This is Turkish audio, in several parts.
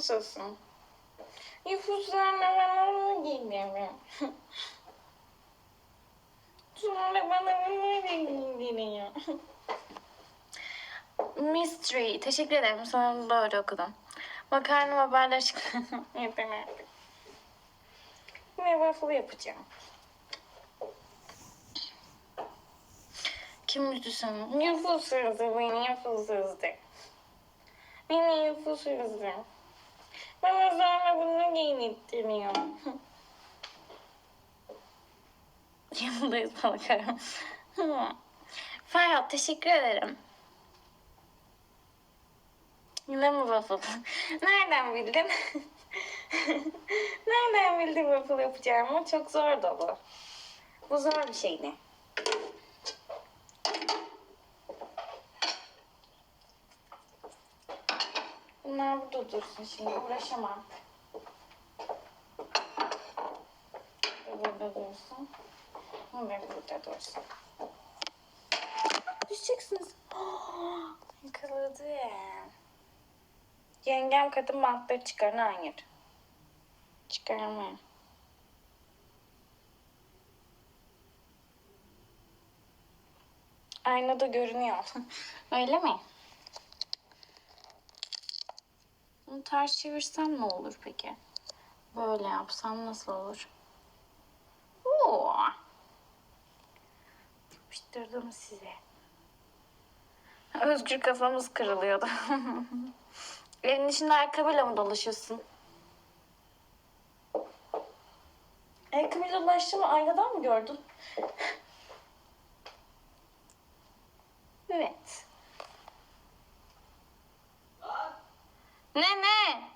nasılsın? Nüfuslarla bana bunu giydiriyor. Sonra bana bunu giydiriyor. Mystery. Teşekkür ederim. Sana doğru okudum. Makarna haberler çıktı. Yeter artık. Ve waffle yapacağım. Kim üzdü seni? Nüfus üzdü beni, nüfus üzdü. Beni nüfus üzdü. Bana sonra bunu giyinittiriyor. Yanındayız bakalım. Ferhat teşekkür ederim. Yine mi waffle? Nereden bildin? Nereden bildin waffle yapacağımı? Çok zor da bu. Bu zor bir şeydi. Bunlar burada dursun şimdi. Uğraşamam. Bu Burada dursun. Bu da burada dursun. Düşeceksiniz. Yakaladım. Yengem kadın bantları çıkarın. Hayır. Çıkarmam. Aynada görünüyor. Öyle mi? Bunu ters çevirsem ne olur peki? Böyle yapsam nasıl olur? Oo. Yapıştırdım size. Özgür kafamız kırılıyordu. Evin içinde ayakkabıyla mı dolaşıyorsun? Ayakkabıyla dolaştığımı aynadan mı gördün? evet. Ne ne?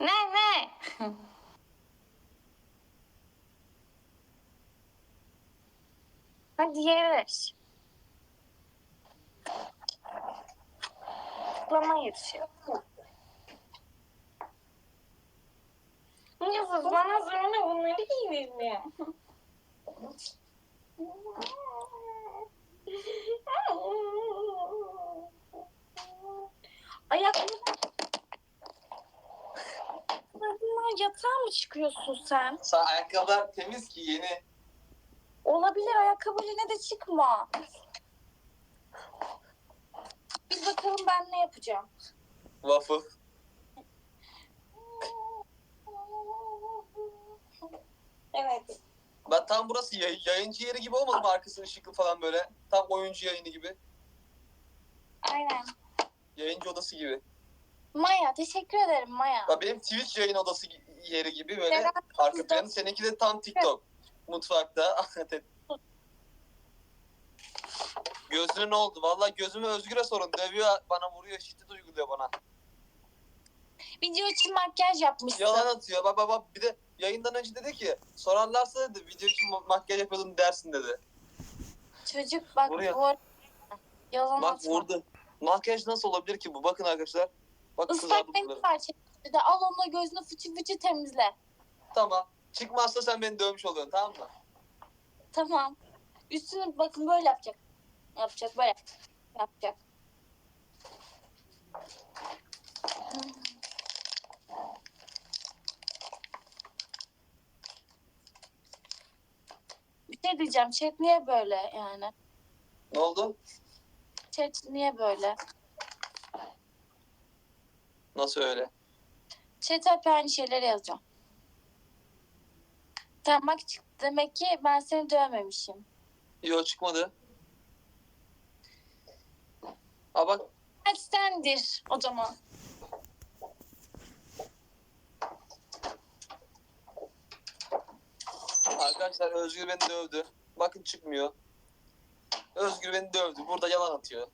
Ne ne? Hadi yarış. Tıklama yarışı. Yusuf bana sonra bunları giydirdi. Ayaklarım Bunlar yatağa mı çıkıyorsun sen? Sen ayakkabılar temiz ki yeni. Olabilir ayakkabıyla ne de çıkma. Biz bakalım ben ne yapacağım. Waffle. Evet. Ben tam burası yay- yayıncı yeri gibi olmadı mı arkası ışıklı falan böyle. Tam oyuncu yayını gibi. Aynen. Yayıncı odası gibi. Maya teşekkür ederim Maya. Bak benim Twitch yayın odası yeri gibi böyle Neden? arka planı. Seninki de tam TikTok. Mutfakta. Gözüne ne oldu? Vallahi gözümü Özgür'e sorun. Dövüyor bana vuruyor şiddet uyguluyor bana. Video için makyaj yapmışsın. Yalan atıyor. Bak bak bak bir de yayından önce dedi ki sorarlarsa dedi video için ma- makyaj yapıyordum dersin dedi. Çocuk bak Vuruyor. bu yalan Bak atma. vurdu. Makyaj nasıl olabilir ki bu? Bakın arkadaşlar. Bak Islak kızardı buraları. de al onunla gözünü fıçı fıçı temizle. Tamam. Çıkmazsa sen beni dövmüş oluyorsun tamam mı? Tamam. Üstünü bakın böyle yapacak. Yapacak böyle. Yapacak. Bir şey diyeceğim. Chat niye böyle yani? Ne oldu? Chat niye böyle? Nasıl öyle? Chat hep aynı şeyleri yazacağım. Tamam bak çıktı. Demek ki ben seni dövmemişim. Yok çıkmadı. Aa bak Hadi sendir o zaman. arkadaşlar Özgür beni dövdü. Bakın çıkmıyor. Özgür beni dövdü. Burada yalan atıyor.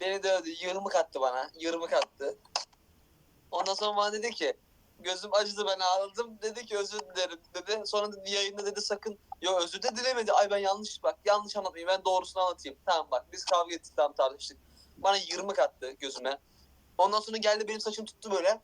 Beni dövdü. Yırmık attı bana. Yırmık attı. Ondan sonra bana dedi ki gözüm acıdı ben ağladım. Dedi ki özür dilerim dedi. Sonra dedi, yayında dedi sakın. Yo özür de dilemedi. Ay ben yanlış bak yanlış anlatmayayım. Ben doğrusunu anlatayım. Tamam bak biz kavga ettik tamam tartıştık. Bana yırmık attı gözüme. Ondan sonra geldi benim saçımı tuttu böyle.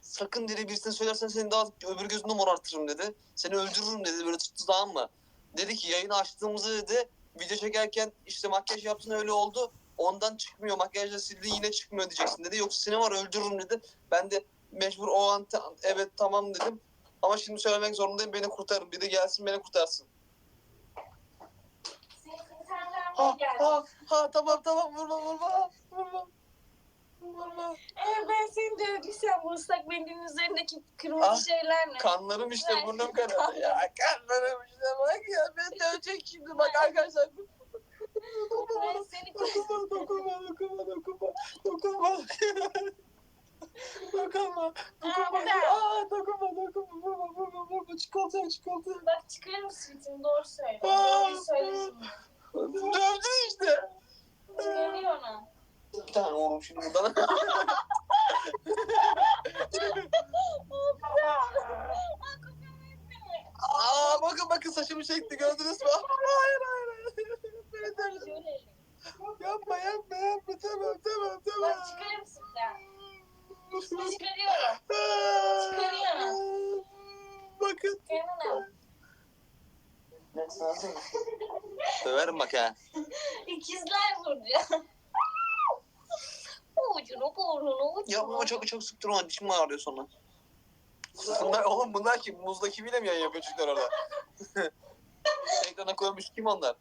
Sakın dedi birisine söylersen seni daha öbür gözünde morartırım dedi. Seni öldürürüm dedi böyle tuttu tamam mı? Dedi ki yayını açtığımızı dedi video çekerken işte makyaj yaptın öyle oldu. Ondan çıkmıyor. Makyajla sildi yine çıkmıyor diyeceksin dedi. Yoksa seni var öldürürüm dedi. Ben de mecbur o an ta- evet tamam dedim. Ama şimdi söylemek zorundayım. Beni kurtarın. Bir de gelsin beni kurtarsın. Ha ha ha tamam tamam vurma vurma. Vurma. Vurma. Eğer ben seni dövdüysem ıslak mendilin üzerindeki kırmızı Ah, şeyler ne? Kanlarım işte burnum kanadı. Ya kanlarım işte bak ya beni dövecek şimdi bak arkadaşlar. Ben seni Dokunma dokunma dokunma dokunma dokunma. Dokunma. Dokunma. Aa dokunma dokunma vurma vurma vurma çikolata çikolata. Bak çıkarır mısın doğru söyle. Aa. Doğruyu söyle şimdi. Dövdü işte. Çıkarıyor onu. Bir tane oğlum şimdi buradan. Aa bakın bakın saçımı çekti gördünüz mü? Hayır hayır hayır. Beni dövdü. Şöyle elini. Yapma yapma yapma tamam tamam tamam. Bak çıkarır mısın sen? Çıkarıyorum. Çıkarıyorum. Bakın. Çıkarın Döverim bak ha. İkizler vuracağım. Ucunu burnunu çok çok sıktırma dişim ağrıyor sonra. Bunlar, oğlum bunlar kim? Muzdaki bile mi yayın yapıyor çocuklar orada? Ekrana koymuş kim onlar?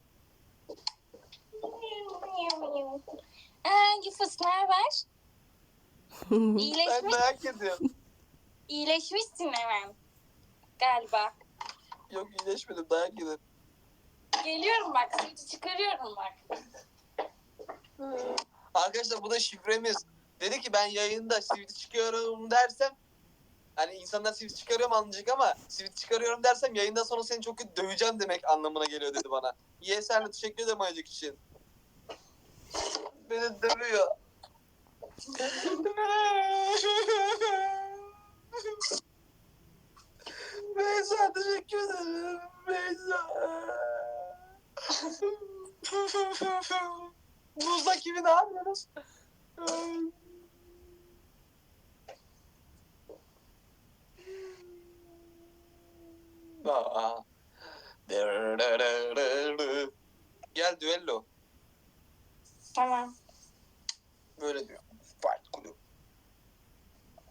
Aa, Yufus ne haber? Ben İyileşmiş, merak ediyorum. iyileşmişsin hemen. Galiba. Yok iyileşmedim dayak yedim. Geliyorum bak, sırtı çıkarıyorum bak. Arkadaşlar bu da şifremiz. Dedi ki ben yayında sivit çıkıyorum dersem hani insanlar sivit çıkarıyorum anlayacak ama sivit çıkarıyorum dersem yayından sonra seni çok kötü döveceğim demek anlamına geliyor dedi bana. Yeser'le teşekkür ederim ayıcık için. Beni dövüyor. Beyza teşekkür ederim. Beyza. Buzda kimi ne Aa. Gel düello. Tamam. Böyle diyor. Fight Club.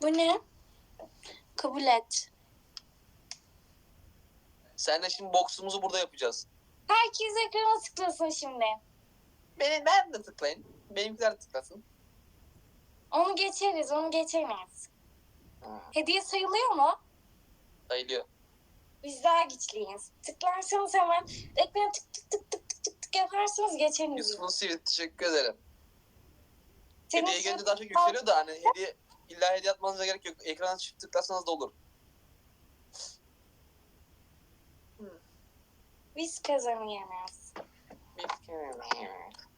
Bu ne? Kabul et. Senle şimdi boksumuzu burada yapacağız. Herkes ekrana tıklasın şimdi. Beni ben de tıklayın. Benimkiler de tıklasın. Onu geçeriz, onu geçemeyiz. Hediye sayılıyor mu? Sayılıyor. Biz daha güçlüyüz. Tıklarsanız hemen ekrana tık tık tık tık tık tık tık yaparsanız geçeriz. Yusuf'un sivil teşekkür ederim. Senin hediye gelince daha çok yükseliyor da hani hediye illa hediye atmanıza gerek yok. Ekrana çift tıklasanız da olur. Biz kazanıyoruz.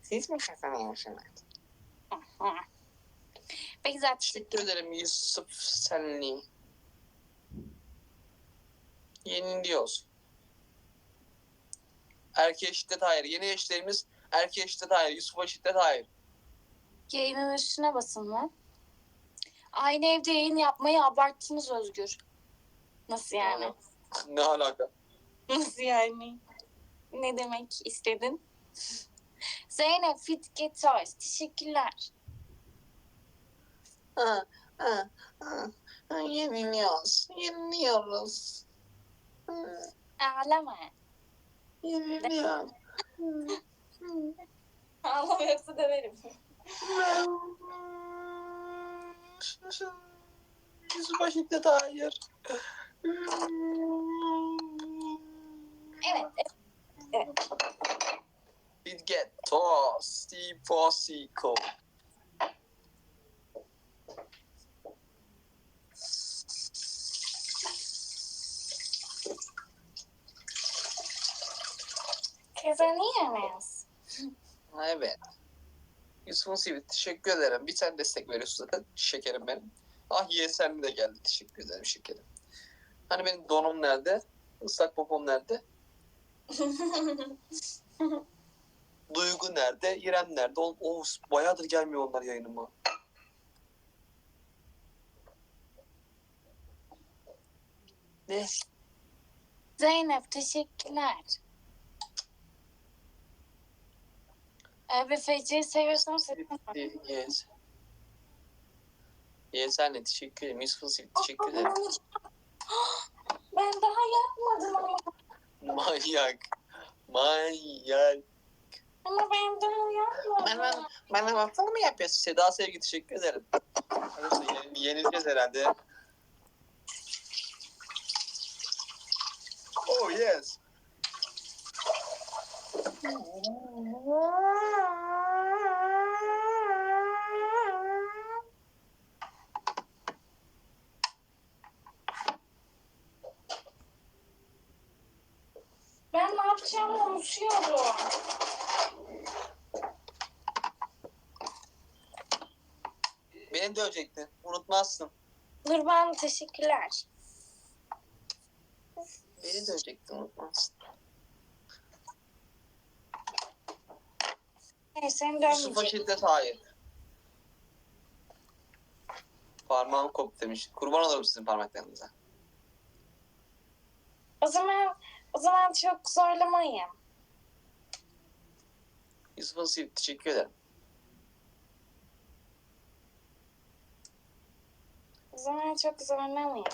Siz mi kazanıyorsunuz? Aha. Beyza Teşekkür ederim Yusuf Senli. Yeniliyoruz. Erkeğe şiddet hayır. Yeni eşlerimiz erkeğe şiddet hayır. Yusuf'a şiddet hayır. yayının üstüne basın mı? Aynı evde yayın yapmayı abarttınız Özgür. Nasıl yani? Ne alaka? Nasıl yani? Ne demek istedin? Zeynep Fit Get Toys. Teşekkürler. Ha, ha, ha. Ha, Yeniliyoruz. Yeniliyoruz. Ağlama. Yeniliyoruz. Ağlama yoksa döverim. Yusuf'a şiddet hayır. Evet. evet. It get tossy possico. Kazanıyoruz. Evet. Yusuf'un sivri teşekkür ederim. Bir tane destek veriyorsun zaten. Şekerim benim. Ah YSM de geldi. Teşekkür ederim şekerim. Hani benim donum nerede? Islak popom nerede? Duygu nerede? İrem nerede? O, o bayağıdır gelmiyor onlar yayınıma. Ne? Zeynep teşekkürler. Evet Feci'yi seviyorsan sevin. Yes. Yes anne teşekkür ederim. Yusuf'un sil teşekkür ederim. Ben daha yapmadım ama. Manyak. Manyak. Ama ben daha yapmadım. Bana, bana baksana mı yapıyorsun? Seda Sevgi teşekkür ederim. Yenil- yenileceğiz herhalde. Oh yes. Ben ne yapacağımı unutuyorum. Beni dövecektin. Unutmazsın. Nurban teşekkürler. Beni dövecektin unutmazsın. Neyse seni Yusuf'a dönmeyecek. şiddet hayır. Parmağım koptu demiş. Kurban olurum sizin parmaklarınıza. O zaman o zaman çok zorlamayın. Yusuf'un sil teşekkür ederim. O zaman çok zorlamayın.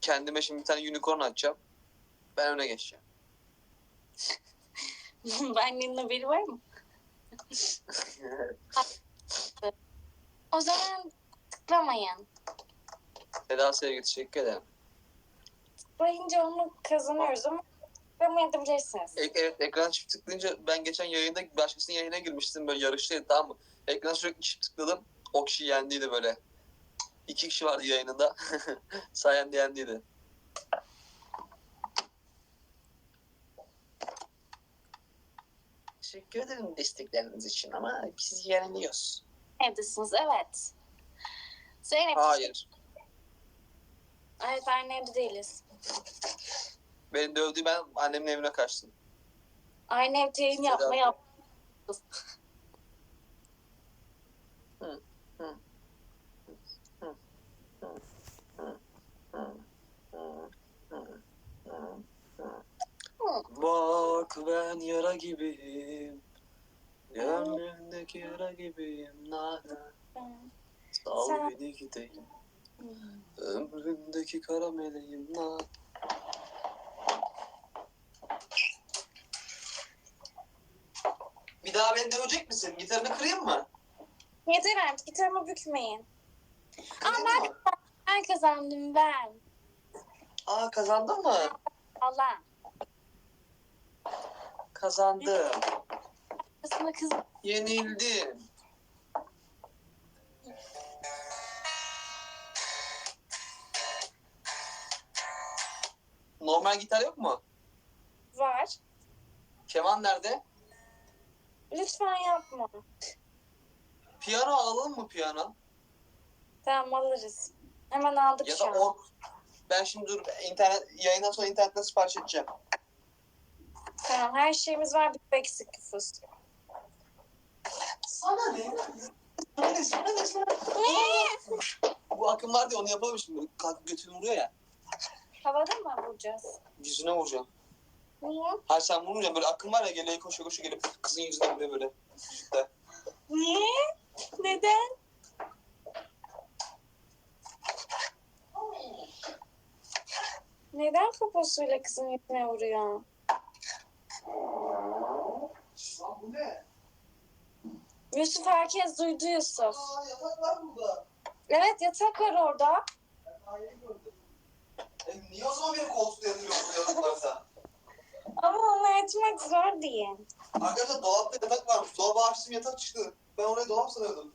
Kendime şimdi bir tane unicorn açacağım. Ben öne geçeceğim. Annenin haberi var mı? O zaman tıklamayın. Seda Sevgi teşekkür ederim. Tıklayınca onu kazanıyoruz ama tıklamayabilirsiniz. E- evet ekran çift tıklayınca ben geçen yayında başkasının yayına girmiştim böyle yarıştaydı tamam mı? Ekran sürekli çift tıkladım. O kişi yendiydi böyle. İki kişi vardı yayınında. Sayende yendiydi. Teşekkür ederim destekleriniz için ama biz yeniliyoruz. Evdesiniz evet. Zeynep. Hayır. Evet aynı evde değiliz. Beni dövdü ben annemin evine kaçtım. Aynı evde yayın yapma yap. Bak ben yara gibiyim. Gönlümdeki yara gibiyim. Nana. Sal Sen- beni gideyim. Ömrümdeki kara meleğim. Na. Bir daha beni dövecek misin? Gitarını kırayım mı? Yeter artık gitarımı bükmeyin. Kırayım ben- mı? Ben kazandım ben. Aa kazandın mı? Allah. Kazandım. Aslında kız Yenildim. Normal gitar yok mu? var. Keman nerede? Lütfen yapma. Piyano alalım mı piyano? Tamam alırız. Hemen aldık Ya şu da an. or... Ben şimdi dur internet yayından sonra internetten sipariş edeceğim. Tamam her şeyimiz var bir eksik nüfus. Sana ne? Sana ne? Sana ne? Sana ne? Bu akım var diye onu yapalım şimdi. Kalk götünü vuruyor ya. Havada mı vuracağız? Yüzüne vuracağım. Niye? Hayır sen vurmayacaksın. Böyle akım var ya geliyor koşuyor koşuyor gelip kızın yüzüne vuruyor böyle. İşte. Niye? Neden? Neden poposuyla kızın yüzüne vuruyor? Lan bu ne? Yusuf herkes duydu Yusuf. Aa yatak var burada. Evet yatak var orada. Ben gördüm. E niye o zaman benim koltukta yatırıyorsun bu yatak varsa? Ama onu açmak zor diye. Arkadaşlar dolapta yatak varmış. Dolabı açtım yatak çıktı. Ben orayı dolap sanıyordum.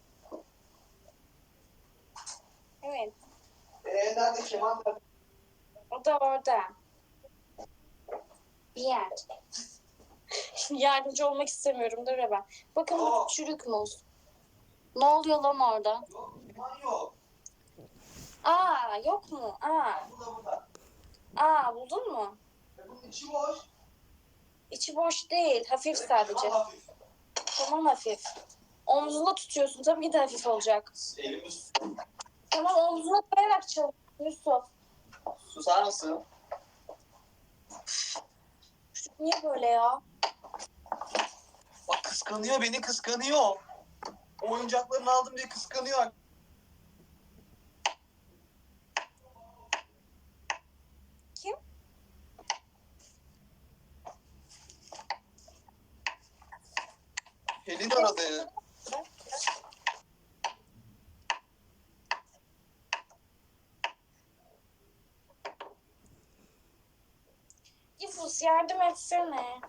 Evet. Eee nerede nerede? O da orada. Bir yer. Yardımcı olmak istemiyorum. Dur ben. Bakın bu çürük muz. Ne oluyor lan orada? Yok. Aa yok mu? Aa. Burada burada. Aa buldun mu? E bunun içi boş. İçi boş değil. Hafif sadece. Keman hafif. Tamam hafif. Omzunda tutuyorsun. Tabii ki de hafif olacak. Elimiz Tamam omzuna koyarak çal. Yusuf. susar mısın? Niye böyle ya? Bak kıskanıyor beni kıskanıyor. Oyuncaklarını aldım diye kıskanıyor. Kim? Pelin aradı. Yufus yardım etsene.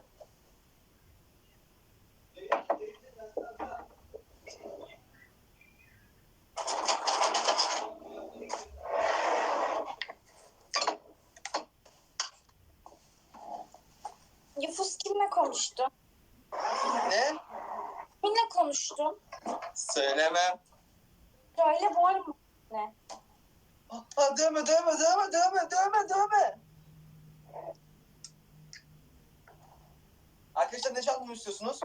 Yufus kimle konuştu? Ne? Kimle konuştun? Söylemem. Söyle bu arada ne? Ha, dövme dövme dövme dövme dövme dövme. Arkadaşlar ne çalmamı istiyorsunuz?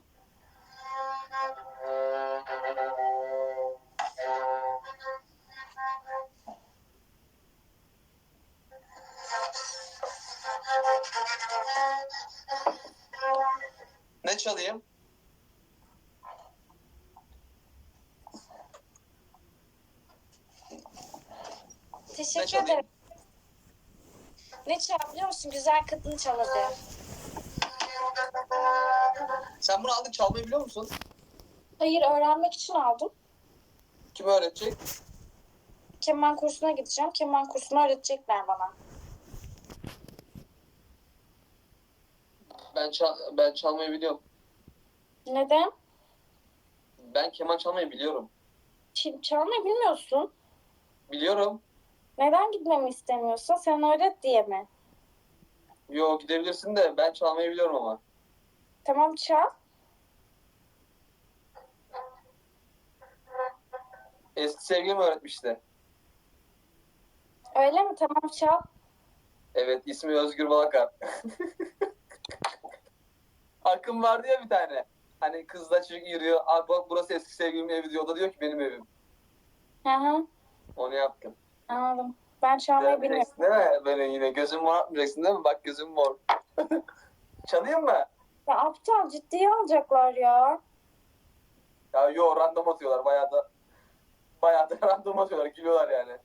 Ne çalayım? Teşekkür ederim. Ne çal biliyor musun? Güzel kadın çal hadi. Sen bunu aldın çalmayı biliyor musun? Hayır öğrenmek için aldım. Kim öğretecek? Keman kursuna gideceğim. Keman kursunu öğretecekler bana. Ben çal ben çalmayı biliyorum. Neden? Ben keman çalmayı biliyorum. Ç- çalmayı bilmiyorsun. Biliyorum. Neden gitmemi istemiyorsun? Sen öğret diye mi? Yo gidebilirsin de ben çalmayı biliyorum ama. Tamam çal. Eski sevgilim öğretmişti. Öyle mi? Tamam çal. Evet ismi Özgür Balakar. Akım vardı ya bir tane. Hani kızla çocuk yürüyor. Abi bak burası eski sevgilimin evi diyor. O da diyor ki benim evim. Hı hı. Onu yaptım. Anladım. Ben çalmayı bilmiyorum. Değil mi? Böyle yine gözüm mor atmayacaksın değil mi? Bak gözüm mor. Çalayım mı? Ya aptal ciddiye alacaklar ya. Ya yo random atıyorlar bayağı da. Bayağı da random atıyorlar. Gülüyorlar yani.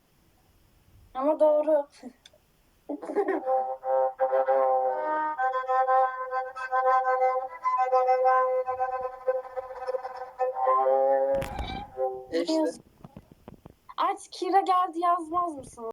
Ama doğru. İşte. Artık Kira geldi yazmaz mısın?